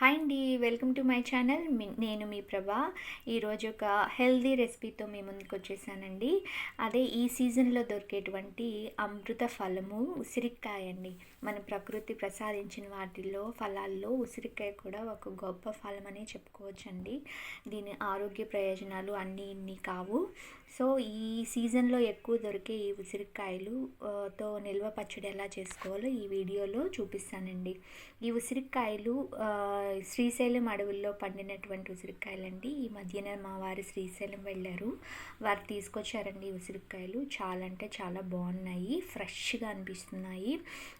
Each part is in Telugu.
హాయ్ అండి వెల్కమ్ టు మై ఛానల్ నేను మీ ప్రభా. ఈరోజు ఒక హెల్దీ రెసిపీతో మీ ముందుకు వచ్చేసానండి. అదే ఈ సీజన్లో దొరికేటువంటి అమృత ఫలము ఉసిరికాయ అండి. మన ప్రకృతి ప్రసాదించిన వాటిల్లో ఫలాల్లో ఉసిరికాయ కూడా ఒక గొప్ప ఫలం అని చెప్పుకోవచ్చండి. దీని ఆరోగ్య ప్రయోజనాలు అన్నీ ఇన్ని కావు. సో ఈ సీజన్లో ఎక్కువ దొరికే ఈ ఉసిరికాయలు తో నిల్వ పచ్చడి ఎలా చేసుకోవాలో ఈ వీడియోలో చూపిస్తానండి. ఈ ఉసిరికాయలు శ్రీశైలం అడవుల్లో పండినటువంటి ఉసిరికాయలండి. ఈ మధ్యన మా వారు శ్రీశైలం వెళ్ళారు. వారు తీసుకొచ్చారండి ఈ ఉసిరికాయలు. చాలా అంటే చాలా బాగున్నాయి. ఫ్రెష్గా అనిపిస్తున్నాయి.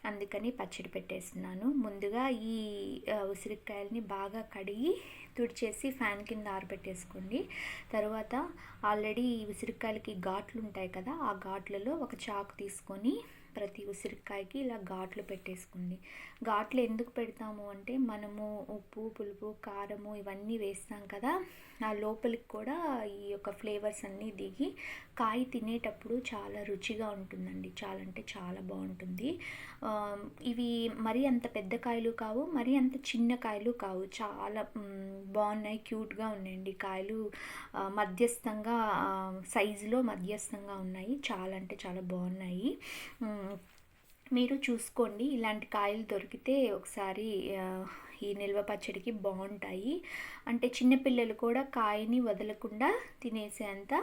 అందుకే అందుకని పచ్చడి పెట్టేస్తున్నాను. ముందుగా ఈ ఉసిరికాయలని బాగా కడిగి తుడిచేసి ఫ్యాన్ కింద ఆరబెట్టేసుకోండి. తర్వాత ఆల్రెడీ ఈ ఉసిరికాయలకి ఘాట్లు ఉంటాయి కదా ఆ ఘాట్లలో ఒక చాకు తీసుకొని ప్రతి ఉసిరికాయకి ఇలా ఘాట్లు పెట్టేసుకోండి. ఘాట్లు ఎందుకు పెడతాము అంటే మనము ఉప్పు పులుపు కారము ఇవన్నీ వేస్తాం కదా ఆ లోపలికి కూడా ఈ యొక్క ఫ్లేవర్స్ అన్నీ దిగి కాయ తినేటప్పుడు చాలా రుచిగా ఉంటుందండి. చాలా అంటే చాలా బాగుంటుంది. ఇవి మరీ అంత పెద్ద కాయలు కావు మరీ అంత చిన్న కాయలు కావు. చాలా బాగున్నాయి క్యూట్గా ఉన్నాయండి. కాయలు మధ్యస్థంగా సైజులో మధ్యస్థంగా ఉన్నాయి. చాలా అంటే చాలా బాగున్నాయి. మీరు చూసుకోండి. ఇలాంటి కాయలు దొరికితే ఒకసారి ఈ నిల్వ పచ్చడికి బాగుంటాయి. అంటే చిన్నపిల్లలు కూడా కాయని వదలకుండా తినేసేంత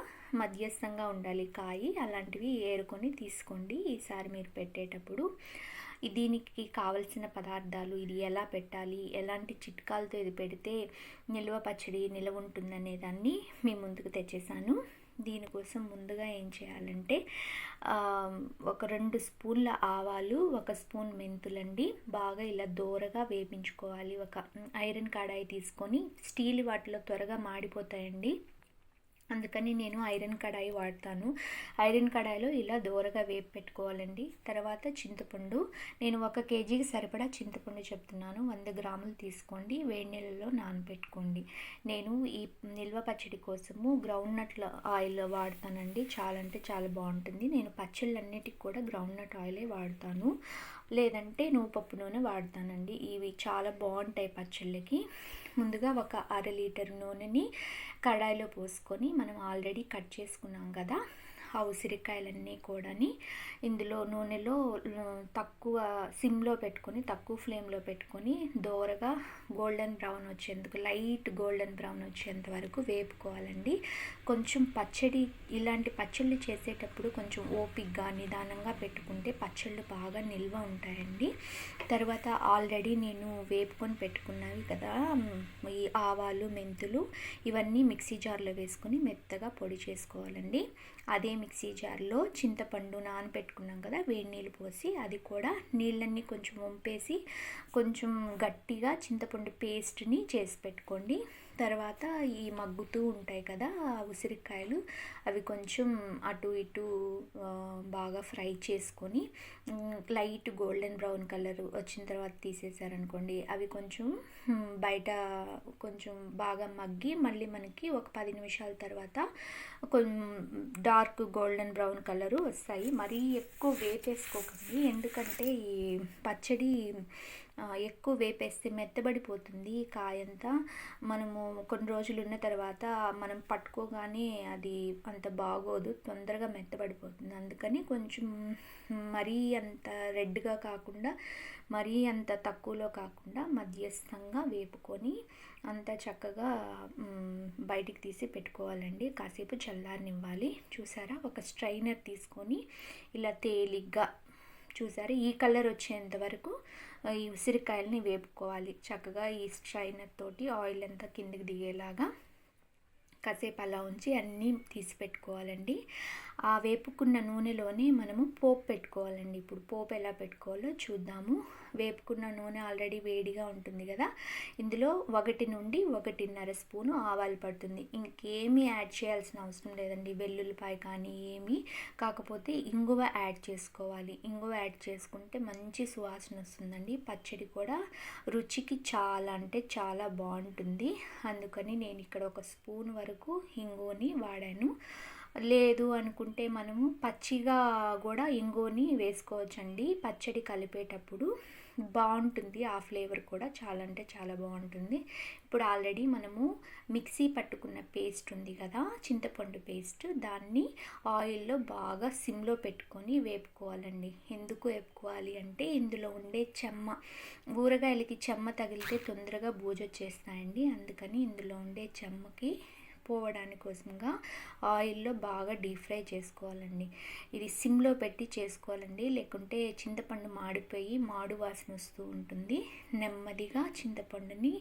మధ్యస్థంగా ఉండాలి కాయ. అలాంటివి ఏరుకొని తీసుకోండి ఈసారి మీరు పెట్టేటప్పుడు. దీనికి కావలసిన పదార్థాలు ఇది ఎలా పెట్టాలి? ఎలాంటి చిట్కాలతో ఇది పెడితే నిల్వ పచ్చడి నిల్వ ఉంటుందనే దాన్ని మీ ముందుకు తెచ్చేసాను. దీనికోసం ముందుగా ఏం చేయాలంటే ఒక రెండు స్పూన్ల ఆవాలు ఒక స్పూన్ మెంతులండి. బాగా ఇలా దోరగా వేపించుకోవాలి. ఒక ఐరన్ కడాయి తీసుకొని స్టీల్ వాటిలో త్వరగా మాడిపోతాయండి. అందుకని నేను ఐరన్ కడాయి వాడతాను. ఐరన్ కడాయిలో ఇలా దోరగా వేపు పెట్టుకోవాలండి. తర్వాత చింతపండు. నేను ఒక కేజీకి సరిపడా చింతపండు చెప్తున్నాను. వంద గ్రాములు తీసుకోండి. వేడి నీళ్ళలో నానబెట్టుకోండి. నేను ఈ నిల్వ పచ్చడి కోసము గ్రౌండ్ నట్ల ఆయిల్ వాడతానండి. చాలా అంటే చాలా బాగుంటుంది. నేను పచ్చళ్ళన్నిటికి కూడా గ్రౌండ్ నట్ ఆయిలే వాడతాను. లేదంటే నువ్వు పప్పు నూనె వాడతానండి. ఇవి చాలా బాగుంటాయి పచ్చళ్ళకి. ముందుగా ఒక అర లీటర్ నూనెని కడాయిలో పోసుకొని మనం ఆల్రెడీ కట్ చేసుకున్నాం కదా ఆ ఉసిరికాయలన్నీ కూడాని ఇందులో నూనెలో తక్కువ సిమ్లో పెట్టుకొని తక్కువ ఫ్లేమ్లో పెట్టుకొని దోరగా గోల్డెన్ బ్రౌన్ వచ్చేందుకు లైట్ గోల్డెన్ బ్రౌన్ వచ్చేంత వరకు వేపుకోవాలండి. కొంచెం పచ్చడి ఇలాంటి పచ్చళ్ళు చేసేటప్పుడు కొంచెం ఓపిక్గా నిదానంగా పెట్టుకుంటే పచ్చళ్ళు బాగా నిల్వ ఉంటాయండి. తర్వాత ఆల్రెడీ నేను వేపుకొని పెట్టుకున్నవి కదా ఈ ఆవాలు మెంతులు ఇవన్నీ మిక్సీ జార్లో వేసుకొని మెత్తగా పొడి చేసుకోవాలండి. అదేమి మిక్సీ జార్లో చింతపండు నానబెట్టుకున్నాం కదా వేడి నీళ్ళు పోసి అది కూడా నీళ్ళన్నీ కొంచెం వంపేసి కొంచెం గట్టిగా చింతపండు పేస్ట్ని చేసి పెట్టుకోండి. తర్వాత ఈ మగ్గుతూ ఉంటాయి కదా ఉసిరికాయలు అవి కొంచెం అటు ఇటు బాగా ఫ్రై చేసుకొని లైట్ గోల్డెన్ బ్రౌన్ కలర్ వచ్చిన తర్వాత తీసేసారనుకోండి అవి కొంచెం బయట కొంచెం బాగా మగ్గి మళ్ళీ మనకి ఒక పది నిమిషాల తర్వాత కొంచెం డార్క్ గోల్డెన్ బ్రౌన్ కలరు వస్తాయి. మరీ ఎక్కువ వేపేసుకోకండి ఎందుకంటే ఈ పచ్చడి ఎక్కువ వేపేస్తే మెత్తబడిపోతుంది కాయ కాయంతా. మనము కొన్ని రోజులు ఉన్న తర్వాత మనం పట్టుకోగానే అది అంత బాగోదు తొందరగా మెత్తబడిపోతుంది. అందుకని కొంచెం మరీ అంత రెడ్గా కాకుండా మరీ అంత తక్కువలో కాకుండా మధ్యస్థంగా వేపుకొని అంత చక్కగా బయటికి తీసి పెట్టుకోవాలండి. కాసేపు చల్లారనివ్వాలి. చూసారా? ఒక స్ట్రైనర్ తీసుకొని ఇలా తేలిగ్గా చూసారు. ఈ కలర్ వచ్చేంత వరకు ఈ ఉసిరికాయలని వేపుకోవాలి. చక్కగా ఈ స్ట్రైనర్ తోటి ఆయిల్ అంతా కిందకి దిగేలాగా కాసేపు అలా ఉంచి అన్నీ తీసి పెట్టుకోవాలండి. ఆ వేపుకున్న నూనెలోనే మనము పోపు పెట్టుకోవాలండి. ఇప్పుడు పోపు ఎలా పెట్టుకోవాలో చూద్దాము. వేపుకున్న నూనె ఆల్రెడీ వేడిగా ఉంటుంది కదా. ఇందులో ఒకటి నుండి ఒకటిన్నర స్పూను ఆవాలు పడుతుంది. ఇంకేమీ యాడ్ చేయాల్సిన అవసరం లేదండి. వెల్లుల్లిపాయ కానీ ఏమీ. కాకపోతే ఇంగువ యాడ్ చేసుకోవాలి. ఇంగువ యాడ్ చేసుకుంటే మంచి సువాసన వస్తుందండి. పచ్చడి కూడా రుచికి చాలా అంటే చాలా బాగుంటుంది. అందుకని నేను ఇక్కడ ఒక స్పూన్ వరకు ఇంగువని వాడాను. లేదు అనుకుంటే మనము పచ్చిగా కూడా ఇంగువని వేసుకోవచ్చండి. పచ్చడి కలిపేటప్పుడు బాగుంటుంది. ఆ ఫ్లేవర్ కూడా చాలా అంటే చాలా బాగుంటుంది. ఇప్పుడు ఆల్రెడీ మనము మిక్సీ పట్టుకున్న పేస్ట్ ఉంది కదా చింతపండు పేస్ట్. దాన్ని ఆయిల్లో బాగా సిమ్లో పెట్టుకొని వేపుకోవాలండి. ఎందుకు వేపుకోవాలి అంటే ఇందులో ఉండే చెమ్మ ఊరగాయలకి చెమ్మ తగిలితే తొందరగా బూజొచ్చేస్తాయండి. అందుకని ఇందులో ఉండే చెమ్మకి పోవడానికి కోసంగా ఆయిల్లో బాగా డీప్ ఫ్రై చేసుకోవాలండి. ఇది సిమ్లో పెట్టి చేసుకోవాలండి. లేకుంటే చింతపండు మాడిపోయి మాడు వాసన వస్తూ ఉంటుంది. నెమ్మదిగా చింతపండుని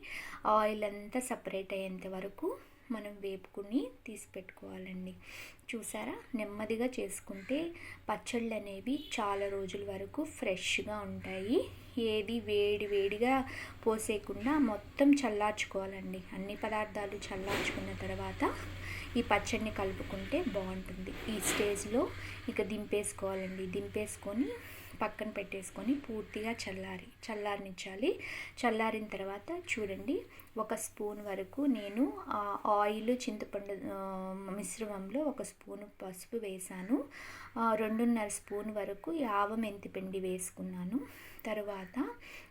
ఆయిల్ అంతా సపరేట్ అయ్యేంత వరకు మనం వేపుకుని తీసి పెట్టుకోవాలండి. చూసారా? నెమ్మదిగా చేసుకుంటే పచ్చళ్ళు అనేవి చాలా రోజుల వరకు ఫ్రెష్గా ఉంటాయి. ఏది వేడి వేడిగా పోసేయకుండా మొత్తం చల్లార్చుకోవాలండి. అన్ని పదార్థాలు చల్లార్చుకున్న తర్వాత ఈ పచ్చడిని కలుపుకుంటే బాగుంటుంది. ఈ స్టేజ్లో ఇక దింపేసుకోవాలండి. దింపేసుకొని పక్కన పెట్టేసుకొని పూర్తిగా చల్లారి చల్లారనిచ్చాలి. చల్లారిన తర్వాత చూడండి ఒక స్పూన్ వరకు నేను ఆయిల్ చింతపండు మిశ్రమంలో ఒక స్పూన్ పసుపు వేసాను. రెండున్నర స్పూన్ వరకు ఆవ మెంతి పిండి వేసుకున్నాను. తర్వాత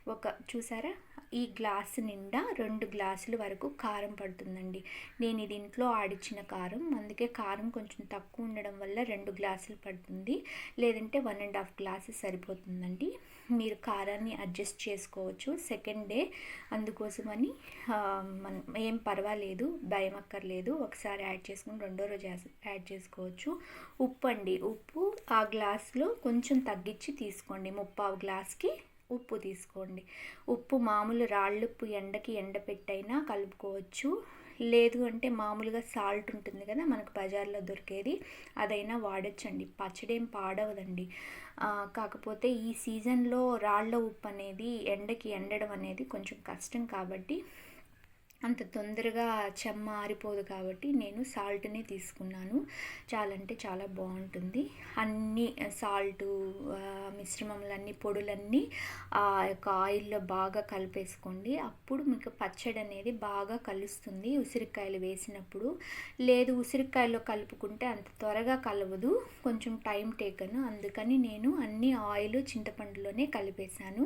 ఒక చూసారా? ఈ గ్లాసు నిండా రెండు గ్లాసుల వరకు కారం పడుతుందండి. నేను ఇది ఇంట్లో ఆడిచ్చిన కారం. అందుకే కారం కొంచెం తక్కువ ఉండడం వల్ల రెండు గ్లాసులు పడుతుంది. లేదంటే వన్ అండ్ హాఫ్ గ్లాసెస్ సరిపోతుందండి. మీరు కారాన్ని అడ్జస్ట్ చేసుకోవచ్చు. సెకండ్ డే అందుకోసమని మన ఏం పర్వాలేదు భయం అక్కర్లేదు ఒకసారి యాడ్ చేసుకుని రెండో రోజు యాడ్ చేసుకోవచ్చు. ఉప్పు అండి. ఉప్పు ఆ గ్లాస్లో కొంచెం తగ్గించి తీసుకోండి. ముప్పావు గ్లాస్కి ఉప్పు తీసుకోండి. ఉప్పు మామూలు రాళ్ళుప్పు ఎండకి ఎండపెట్టైనా కలుపుకోవచ్చు. లేదు అంటే మామూలుగా సాల్ట్ ఉంటుంది కదా మనకు బజార్లో దొరికేది అదైనా వాడచ్చండి. పచ్చడి ఏం పాడవదండి కాకపోతే ఈ సీజన్లో రాళ్ళ ఉప్పు అనేది ఎండకి ఎండడం అనేది కొంచెం కష్టం కాబట్టి అంత తొందరగా చెమ్మ ఆరిపోదు కాబట్టి నేను సాల్ట్ని తీసుకున్నాను. చాలా అంటే చాలా బాగుంటుంది. అన్ని సాల్టు మిశ్రమంలన్నీ పొడులన్నీ ఆ యొక్క ఆయిల్లో బాగా కలిపేసుకోండి. అప్పుడు మీకు పచ్చడి అనేది బాగా కలుస్తుంది. ఉసిరికాయలు వేసినప్పుడు లేదు ఉసిరికాయలో కలుపుకుంటే అంత త్వరగా కలవదు. కొంచెం టైం టేకను. అందుకని నేను అన్ని ఆయిల్ చింతపండులోనే కలిపేశాను.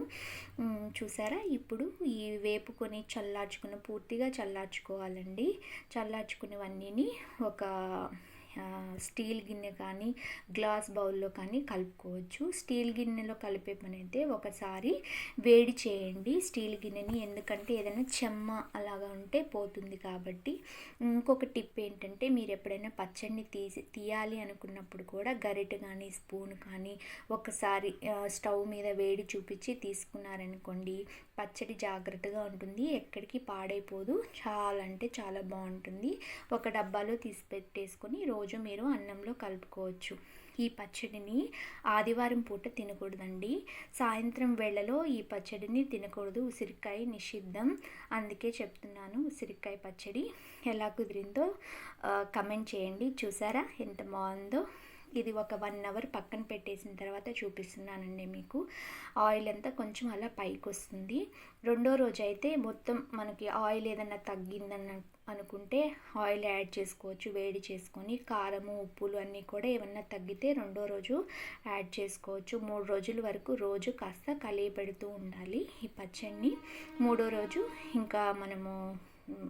చూసారా? ఇప్పుడు ఈ వేపుకొని చల్లార్చుకున్న పూర్తిగా చల్లార్చుకోవాలండి. చల్లార్చుకునేవన్నీ ఒక స్టీల్ గిన్నె కానీ గ్లాస్ బౌల్లో కానీ కలుపుకోవచ్చు. స్టీల్ గిన్నెలో కలిపే పని అయితే ఒకసారి వేడి చేయండి. స్టీల్ గిన్నెని ఎందుకంటే ఏదైనా చెమ్మ అలాగా ఉంటే పోతుంది కాబట్టి. ఇంకొక టిప్ ఏంటంటే మీరు ఎప్పుడైనా పచ్చడిని తీసి తీయాలి అనుకున్నప్పుడు కూడా గరిట కానీ స్పూన్ కానీ ఒకసారి స్టవ్ మీద వేడి చూపించి తీసుకున్నారనుకోండి పచ్చడి జాగ్రత్తగా ఉంటుంది. ఎక్కడికి పాడైపోదు. చాలా అంటే చాలా బాగుంటుంది. ఒక డబ్బాలో తీసి పెట్టేసుకొని రోజు రోజు మీరు అన్నంలో కలుపుకోవచ్చు. ఈ పచ్చడిని ఆదివారం పూట తినకూడదండి. సాయంత్రం వేళలో ఈ పచ్చడిని తినకూడదు. ఉసిరికాయ నిషిద్ధం. అందుకే చెప్తున్నాను ఉసిరికాయ పచ్చడి ఎలా కుదిరిందో కమెంట్ చేయండి. చూసారా ఎంత బాగుందో? ఇది ఒక వన్ అవర్ పక్కన పెట్టేసిన తర్వాత చూపిస్తున్నానండి మీకు. ఆయిల్ అంతా కొంచెం అలా పైకి వస్తుంది రెండో రోజు అయితే మొత్తం మనకి ఆయిల్ ఏదన్నా తగ్గిందన్న అనుకుంటే ఆయిల్ యాడ్ చేసుకోవచ్చు వేడి చేసుకొని కారము ఉప్పులు అన్నీ కూడా ఏమన్నా తగ్గితే రెండో రోజు యాడ్ చేసుకోవచ్చు. మూడు రోజుల వరకు రోజు కాస్త కలిగి పెడుతూ ఉండాలి ఈ పచ్చడిని. మూడో రోజు ఇంకా మనము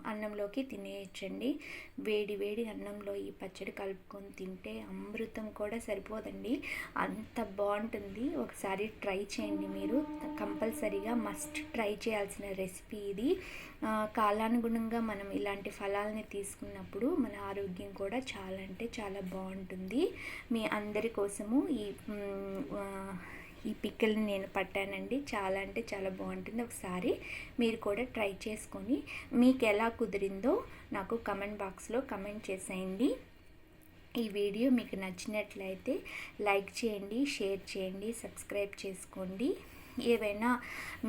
అన్నంలోకి తినేయచ్చండి. వేడి వేడి అన్నంలో ఈ పచ్చడి కలుపుకొని తింటే అమృతం కూడా సరిపోదండి. అంత బాగుంటుంది. ఒకసారి ట్రై చేయండి మీరు. కంపల్సరీగా మస్ట్ ట్రై చేయాల్సిన రెసిపీ ఇది. కాలానుగుణంగా మనం ఇలాంటి ఫలాలని తీసుకున్నప్పుడు మన ఆరోగ్యం కూడా చాలా అంటే చాలా బాగుంటుంది. మీ అందరి కోసము ఈ ఈ పిక్కల్ని నేను పట్టానండి. చాలా అంటే చాలా బాగుంటుంది. ఒకసారి మీరు కూడా ట్రై చేసుకొని మీకు ఎలా కుదిరిందో నాకు కమెంట్ బాక్స్లో కమెంట్ చేసేయండి. ఈ వీడియో మీకు నచ్చినట్లయితే లైక్ చేయండి షేర్ చేయండి సబ్స్క్రైబ్ చేసుకోండి. ఏవైనా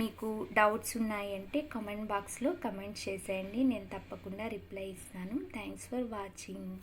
మీకు డౌట్స్ ఉన్నాయంటే కమెంట్ బాక్స్లో కమెంట్ చేసేయండి. నేను తప్పకుండా రిప్లై ఇస్తాను. Thanks for watching.